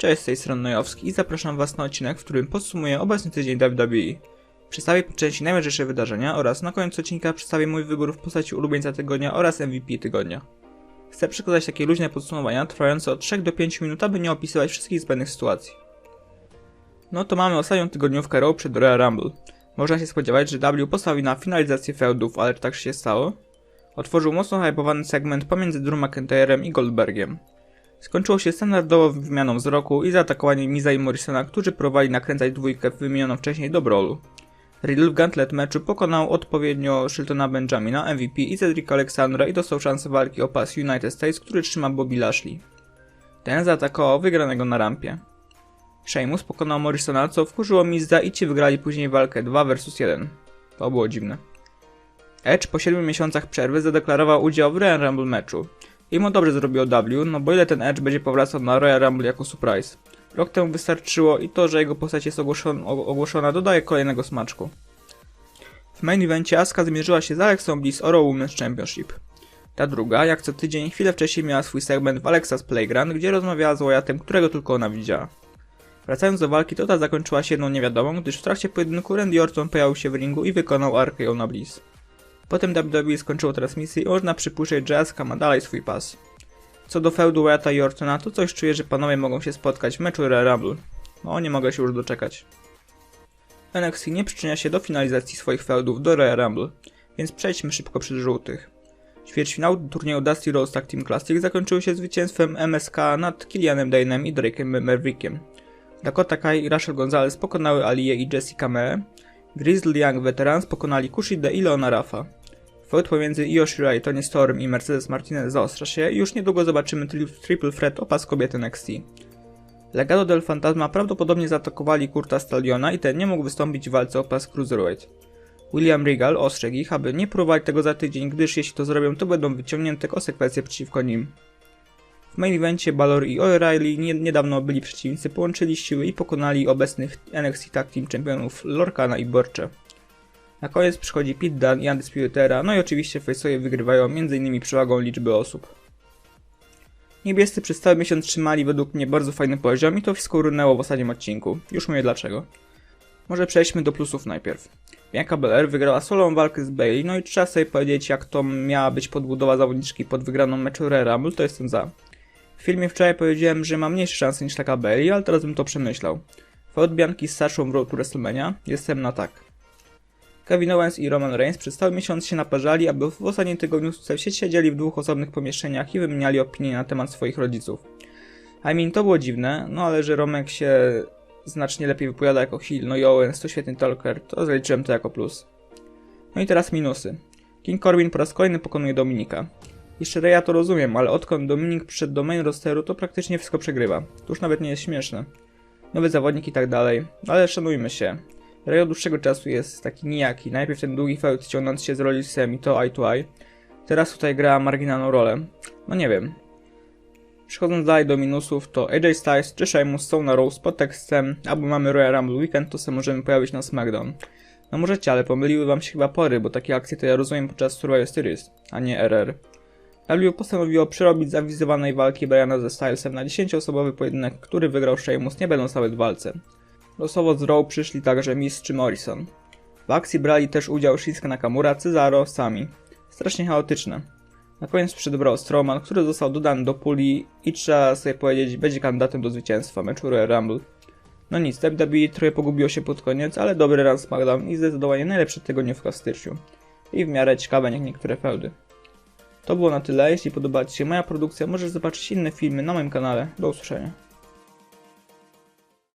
Cześć, z tej strony Nojowski i zapraszam Was na odcinek, w którym podsumuję obecny tydzień WWE. Przedstawię po części najważniejsze wydarzenia oraz na koniec odcinka przedstawię mój wybór w postaci ulubieńca tygodnia oraz MVP tygodnia. Chcę przekazać takie luźne podsumowania trwające od 3 do 5 minut, aby nie opisywać wszystkich zbędnych sytuacji. No to mamy ostatnią tygodniówkę Raw przed Royal Rumble. Można się spodziewać, że W postawi na finalizację feudów, ale tak się stało? Otworzył mocno hypowany segment pomiędzy Drew McIntyrem i Goldbergiem. Skończyło się standardową wymianą wzroku i zaatakowaniem Miza i Morrisona, którzy próbowali nakręcać dwójkę wymienioną wcześniej do brawlu. Riddle w Gauntlet meczu pokonał odpowiednio Shiltona Benjamina, MVP i Cedric Alexandra i dostał szansę walki o pas United States, który trzyma Bobby Lashley. Ten zaatakował wygranego na rampie. Sheamus pokonał Morrisona, co wkurzyło Mizda i ci wygrali później walkę 2 vs 1. To było dziwne. Edge po 7 miesiącach przerwy zadeklarował udział w Royal Rumble meczu. I mu dobrze zrobił W, no bo ile ten Edge będzie powracał na Royal Rumble jako surprise. Rok temu wystarczyło i to, że jego postać jest ogłoszona, ogłoszona dodaje kolejnego smaczku. W main evencie Asuka zmierzyła się z Alexą Bliss o Raw Women's Championship. Ta druga, jak co tydzień, chwilę wcześniej miała swój segment w Alexa's Playground, gdzie rozmawiała z Wyattem, którego tylko ona widziała. Wracając do walki, to ta zakończyła się jedną niewiadomą, gdyż w trakcie pojedynku Randy Orton pojawił się w ringu i wykonał RKO na Bliss. Potem WWE skończyło transmisję i można przypuszczać, że Asuka ma dalej swój pas. Co do feudu Wyatta i Ortona, to coś czuję, że panowie mogą się spotkać w meczu Royal Rumble. No, nie mogę się już doczekać. NXT nie przyczynia się do finalizacji swoich feudów do Royal Rumble, więc przejdźmy szybko przez żółtych. Ćwierćfinał turnieju Dusty Rose Tag Team Classic zakończył się zwycięstwem MSK nad Killianem Dane'em i Drake'em Maverickiem. Dakota Kai i Rachel Gonzalez pokonały Alię i Jessica Mee. Grizzly Young Veterans pokonali Kushida i Leona Rafa. Feud pomiędzy Io Shirai, Tony Storm i Mercedes Martinez zaostrza się i już niedługo zobaczymy tri triple threat o pas kobiety NXT. Legado del Fantasma prawdopodobnie zaatakowali Kurta Stalliona i ten nie mógł wystąpić w walce o pas Cruiserweight. William Regal ostrzegł ich, aby nie próbować tego za tydzień, gdyż jeśli to zrobią, to będą wyciągnięte konsekwencje przeciwko nim. W main evencie Balor i O'Reilly nie, niedawno byli przeciwnicy, połączyli siły i pokonali obecnych NXT Tag Team czempionów Lorkana i Borcze. Na koniec przychodzi Pit Dunne i Undisputed Era, no i oczywiście face'owie wygrywają m.in. przewagą liczby osób. Niebiescy przez cały miesiąc trzymali według mnie bardzo fajny poziom i to wszystko runęło w ostatnim odcinku. Już mówię dlaczego. Może przejdźmy do plusów najpierw. Bianca Belair wygrała solową walkę z Bailey, no i trzeba sobie powiedzieć jak to miała być podbudowa zawodniczki pod wygraną meczu Royal Rumble, to jestem za. W filmie wczoraj powiedziałem, że ma mniejsze szanse niż taka Bailey, ale teraz bym to przemyślał. Feud Bianki z Saszą w Road to WrestleMania? Jestem na tak. Kevin Owens i Roman Reigns przez cały miesiąc się naparzali, aby w ostatnim tygodniu się siedzieli w dwóch osobnych pomieszczeniach i wymieniali opinie na temat swoich rodziców. I mean, to było dziwne, no ale że Romek się znacznie lepiej wypowiada jako heel, no i Owens to świetny talker, to zaliczyłem to jako plus. No i teraz minusy. King Corbin po raz kolejny pokonuje Dominika. Jeszcze ja to rozumiem, ale odkąd Dominik przyszedł do main rosteru, to praktycznie wszystko przegrywa. To już nawet nie jest śmieszne. Nowy zawodnik i tak dalej, ale szanujmy się. Ray od dłuższego czasu jest taki nijaki. Najpierw ten długi feud ciągnąc się z Rollinsem i to eye to eye. Teraz tutaj gra marginalną rolę. No nie wiem. Przechodząc dalej do minusów, to AJ Styles czy Sheamus są na Rose pod tekstem albo mamy Royal Rumble Weekend, to sobie możemy pojawić na SmackDown. No możecie, ale pomyliły wam się chyba pory, bo takie akcje to ja rozumiem podczas Survivor Series, a nie RR. W postanowiło przerobić zawizowanej walki Briana ze Stylesem na 10-osobowy pojedynek, który wygrał Sheamus nie będąc nawet w walce. Losowo z Raw przyszli także Miss czy Morrison. W akcji brali też udział Shinsuke Nakamura, Cesaro, Sami. Strasznie chaotyczne. Na koniec przyszedł Strowman, który został dodany do puli i trzeba sobie powiedzieć, będzie kandydatem do zwycięstwa meczu Royal Rumble. No nic, WWE trochę pogubiło się pod koniec, ale dobry run SmackDown i zdecydowanie najlepszy tygodniówka w styczniu. I w miarę ciekawe jak niektóre feudy. To było na tyle, jeśli podoba Ci się moja produkcja, możesz zobaczyć inne filmy na moim kanale. Do usłyszenia.